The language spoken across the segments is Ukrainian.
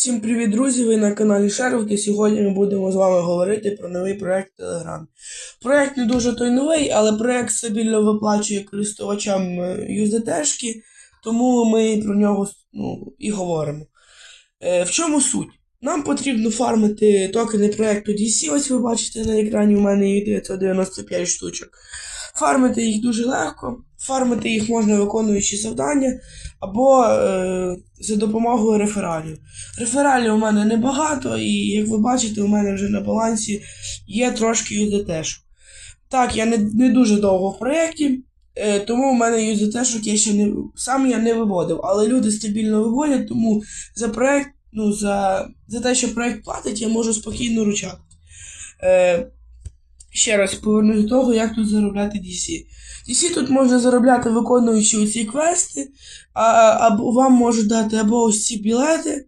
Всім привіт, друзі! Ви на каналі Шерф, і сьогодні ми будемо з вами говорити про новий проект Telegram. Проект не дуже той новий, але проект стабільно виплачує користувачам е, USDT-шки, тому ми про нього ну, і говоримо. Е, в чому суть? Нам потрібно фармити токени проекту DC. Ось ви бачите на екрані, у мене їх 995 штучок. Фармити їх дуже легко. Фармити їх можна виконуючи завдання або е, за допомогою рефералів. Рефералів у мене небагато, і як ви бачите, у мене вже на балансі є трошки USDT. Так, я не, не дуже довго в проєкті, е, тому у мене USDT я ще не сам я не виводив, але люди стабільно виводять, тому за проєкт, ну, за, за те, що проєкт платить, я можу спокійно ручати. Е, ще раз повернусь до того, як тут заробляти DC. DC тут можна заробляти, виконуючи оці квести, а, або вам можуть дати або ось ці білети,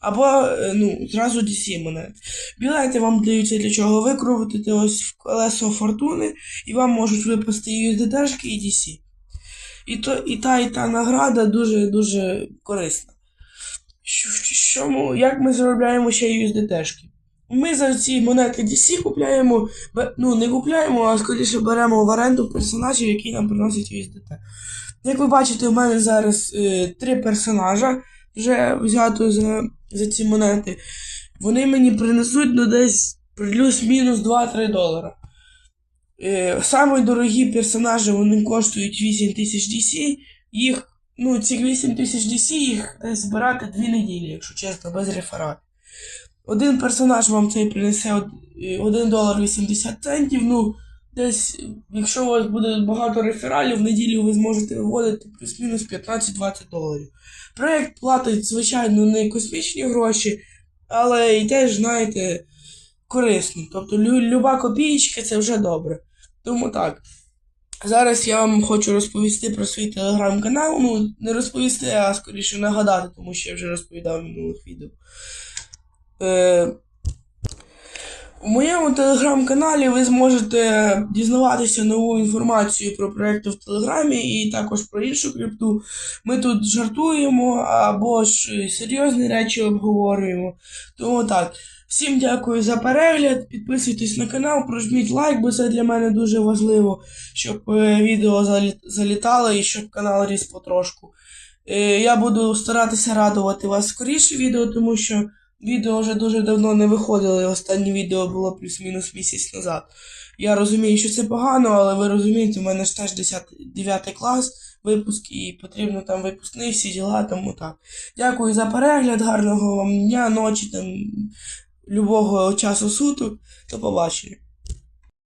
або е, ну, зразу DC монет. Білети вам даються для чого викрутити ось в колесо фортуни, і вам можуть випасти USDT і DC. І, то, і та, і та награда дуже-дуже корисна. Що, ми- як ми заробляємо ще USDT? Ми за ці монети DC купляємо, ну не купляємо, а скоріше беремо в оренду персонажів, які нам приносять USDT. Як ви бачите, у мене зараз е, три персонажа вже взято за, за ці монети. Вони мені принесуть ну, десь плюс-мінус 2-3 долара. Е, самі дорогі персонажі вони коштують 8 тисяч DC. Їх, ну, ці 8 тисяч DC їх десь збирати 2 неділі, якщо чесно, без рефералів. Один персонаж вам цей принесе од- е, 1 долар 80 центів. Ну, десь, якщо у вас буде багато рефералів, в неділю ви зможете виводити плюс-мінус 15-20 доларів. Проект платить, звичайно, не космічні гроші, але і теж, знаєте, корисно. Тобто лю- люба копієчка це вже добре. Тому так. Зараз я вам хочу розповісти про свій телеграм-канал. Ну, не розповісти, а скоріше нагадати, тому що я вже розповідав в минулих відео. Е, у моєму телеграм-каналі ви зможете дізнаватися нову інформацію про проекти в Телеграмі і також про іншу крипту. Ми тут жартуємо або ж серйозні речі обговорюємо. Тому так. Всім дякую за перегляд. Підписуйтесь на канал, прожміть лайк, бо це для мене дуже важливо, щоб е, відео залітало і щоб канал ріс потрошку. Е, Я буду старатися радувати вас скоріше відео, тому що відео вже дуже давно не виходили. Останнє відео було плюс-мінус місяць назад. Я розумію, що це погано, але ви розумієте, у мене ж теж 10, 9 клас випуск і потрібно там випускний, всі діла, тому так. Дякую за перегляд, гарного вам дня, ночі, там, любого часу суток. До побачення.